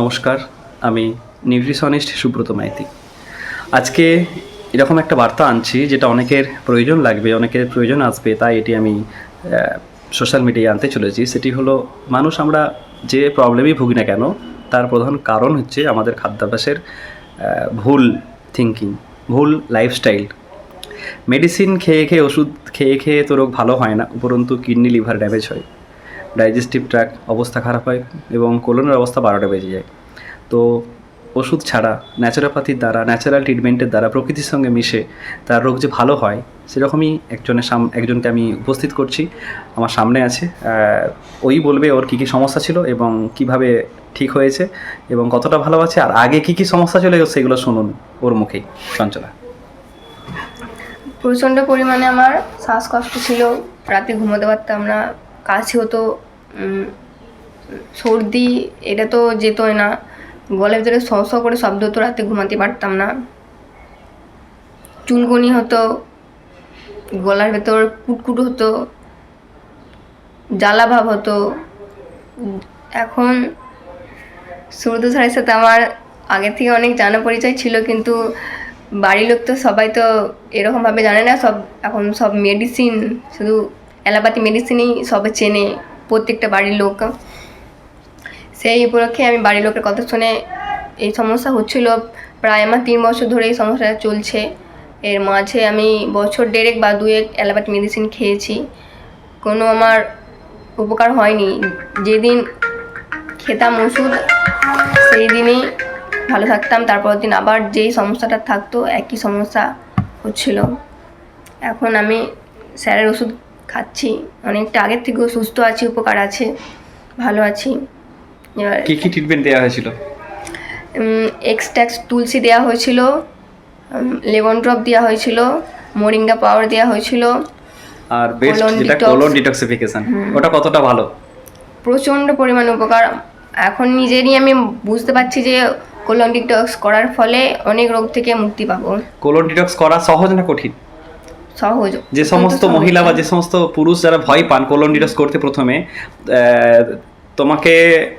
নমস্কার, আমি নিউট্রিশনিস্ট সুব্রত মাইতি। আজকে এরকম একটা বার্তা আনছি যেটা অনেকের প্রয়োজন লাগবে, অনেকের প্রয়োজন আসবে, তাই এটি আমি সোশ্যাল মিডিয়ায় আনতে চলেছি। সেটি হলো, মানুষ আমরা যে প্রবলেমই ভুগি না কেন, তার প্রধান কারণ হচ্ছে আমাদের খাদ্যাভ্যাসের ভুল থিঙ্কিং ভুল লাইফস্টাইল মেডিসিন খেয়ে খেয়ে ওষুধ খেয়ে খেয়ে তো রোগ ভালো হয় না, উপরন্তু কিডনি লিভার ড্যামেজ হয়। ডাইজেস্টিভ ট্র্যাক অবস্থা খারাপ হয় এবং কোলনের অবস্থা বারোটা বেজে যায়। তো ওষুধ ছাড়া ন্যাচারোপ্যাথির দ্বারা ন্যাচারাল ট্রিটমেন্টের দ্বারা প্রকৃতির সঙ্গে মিশে তার রোগ যে ভালো হয়, সেরকমই একজনের সাম একজনকে আমি উপস্থিত করছি, আমার সামনে আছে। ওই বলবে ওর কী কী সমস্যা ছিল এবং কীভাবে ঠিক হয়েছে এবং কতটা ভালো আছে, আর আগে কী কী সমস্যা ছিল সেগুলো শুনুন ওর মুখেই। চঞ্চলা প্রচণ্ড পরিমাণে আমার শ্বাসকষ্ট ছিল, রাতে ঘুমোতে পারতাম না কাশি হতো সর্দি, এটা তো যেতই না। গলার ভিতরে স স করে শব্দ হতো, রাতে ঘুমাতে পারতাম না। চুলকুনি হতো, গলার ভেতর কুটকুট হতো, জ্বালা ভাব হতো। এখন সুব্রত স্যারের সাথে আমার আগে থেকে অনেক জানা পরিচয় ছিল, কিন্তু বাড়ির লোক তো সবাই তো এরকমভাবে জানে না, সব এখন সব মেডিসিন শুধু অ্যালোপ্যাথি মেডিসিনই সবে চেনে প্রত্যেকটা বাড়ির লোক। সেই উপলক্ষে আমি বাড়ির লোকের কথা শুনে এই সমস্যা হচ্ছিল প্রায় আমার তিন বছর ধরে এই সমস্যাটা চলছে। এর মাঝে আমি বছর দেড়েক বা দুয়েক অ্যালোপ্যাথি মেডিসিন খেয়েছি। কোনো আমার উপকার হয়নি। যেদিন খেতাম ওষুধ, সেই দিনই ভালো থাকতাম। তারপর দিন আবার যেই সমস্যাটা থাকতো, একই সমস্যা হচ্ছিল। এখন আমি স্যারের ওষুধ খাচ্ছি। অনেকটা আগের থেকেও সুস্থ আছি উপকার আছে ভালো আছি। এবার কী কী ট্রিটমেন্ট দেওয়া হয়েছিল? এক্সট্যাক্স তুলসী দেওয়া হয়েছিল লেমন ড্রপ দেওয়া হয়েছিল মোরিঙ্গা পাওয়ার দেওয়া হয়েছিল আর বেস্ট যেটা. কোলন ডিটক্সিফিকেশন ওটা কতটা ভালো? প্রচণ্ড পরিমাণ উপকার। এখন নিজেরই আমি বুঝতে পারছি যে কোলন ডিটক্স করার ফলে অনেক রোগ থেকে মুক্তি পাবো। কোলন ডিটক্স করা সহজ না কঠিন? সহজ যে সমস্ত মহিলা বা যে সমস্ত পুরুষ যারা ভয় পান কোলন ডিটক্স করতে প্রথমে তোমাকে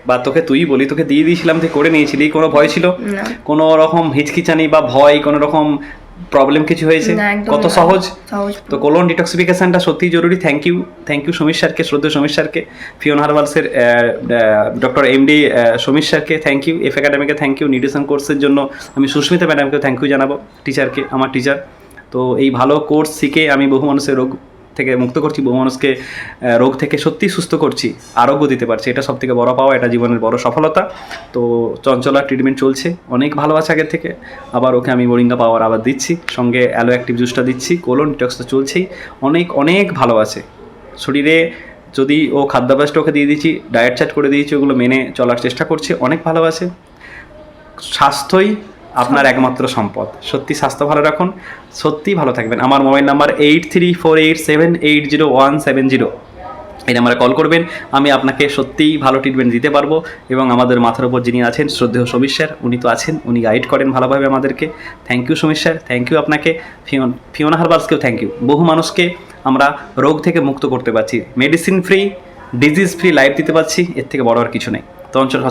বা তোকে তুই বলি তোকে দিয়ে দিয়েছিলাম তুই করে নিয়েছিলি কোনো ভয় ছিল? কোনো রকম হিচকিচানি বা ভয় কোনো রকম প্রবলেম কিছু হয়েছে? কত সহজ? তো কোলন ডিটক্সিফিকেশনটা সত্যিই জরুরি। Thank you thank you Samir স্যারকে শ্রদ্ধেয় সমীর স্যারকে ফিওন হারবালসের ডক্টর এমডি সমীর স্যারকে থ্যাংক ইউ এফ একাডেমিকে থ্যাংক ইউ নিউট্রিশন কোর্সের জন্য আমি সুস্মিতা ম্যাডামকে থ্যাংক ইউ জানাব টিচারকে আমার টিচার তো এই ভালো কোর্স শিখে আমি বহু মানুষের রোগ থেকে মুক্ত করছি, বহু মানুষকে রোগ থেকে সত্যি সুস্থ করছি, আরোগ্য দিতে পারছি। এটা সব থেকে বড় পাওয়া, এটা জীবনের বড় সফলতা। তো চঞ্চলার ট্রিটমেন্ট চলছে, অনেক ভালো আছে আগের থেকে। আবার ওকে আমি মোরিঙ্গা পাওয়ার আবার দিচ্ছি, সঙ্গে অ্যালো অ্যাক্টিভ জুসটা দিচ্ছি, কোলন ডিটক্স তো চলছেই। অনেক অনেক ভালো আছে। শরীরে যদি ও খাদ্যাভ্যাসটা ওকে দিয়ে দিচ্ছি ডায়েট চার্ট করে দিয়েছি, ওগুলো মেনে চলার চেষ্টা করছে, অনেক ভালো আছে। স্বাস্থ্যই আপনার একমাত্র সম্পদ। সত্যি স্বাস্থ্য ভালো রাখুন সত্যি ভালো থাকবেন। আমার mobile number eight three four eight seven eight zero one seven zero এই নাম্বারে কল করবেন, আমি আপনাকে সত্যিই ভালো ট্রিটমেন্ট দিতে পারব এবং আমাদের মাথার উপর যিনি আছেন, শ্রদ্ধেয় সমীর স্যার, উনি তো আছেন, উনি গাইড করেন ভালোভাবে আমাদেরকে। Thank you Samir sir thank you আপনাকে। ফিওন, ফিওনা হারবালসকেও থ্যাংক ইউ বহু মানুষকে আমরা রোগ থেকে মুক্ত করতে পারছি। Medicine free disease free life দিতে পারছি, এর থেকে বড় আর কিছু নেই।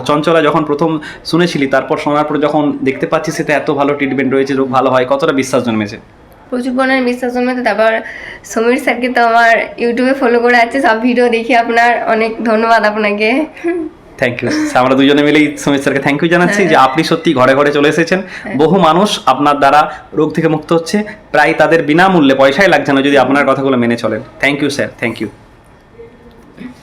চঞ্চলা যখন প্রথম শুনেছিলি তারপর শোনার পর যখন দেখতে পাচ্ছি সেটা এত ভালো ট্রিটমেন্ট রয়েছে রোগ ভালো হয় কতটা বিশ্বাস জন্মেছে? প্রচুর পরিমাণে বিশ্বাস জন্মেছে। তারপর সমীর স্যারকে তো আমার ইউটিউবে ফলো করে আছে সব ভিডিও দেখি আপনার অনেক ধন্যবাদ আপনাকে। থ্যাংক ইউ আমরা দুজনে মিলেই সমীর স্যারকে থ্যাংক ইউ জানাচ্ছি যে আপনি সত্যি ঘরে ঘরে চলে এসেছেন। বহু মানুষ আপনার দ্বারা রোগ থেকে মুক্ত হচ্ছে প্রায় তাদের বিনামূল্যে পয়সাই লাগছে না যদি আপনার কথাগুলো মেনে চলেন। Thank you sir thank you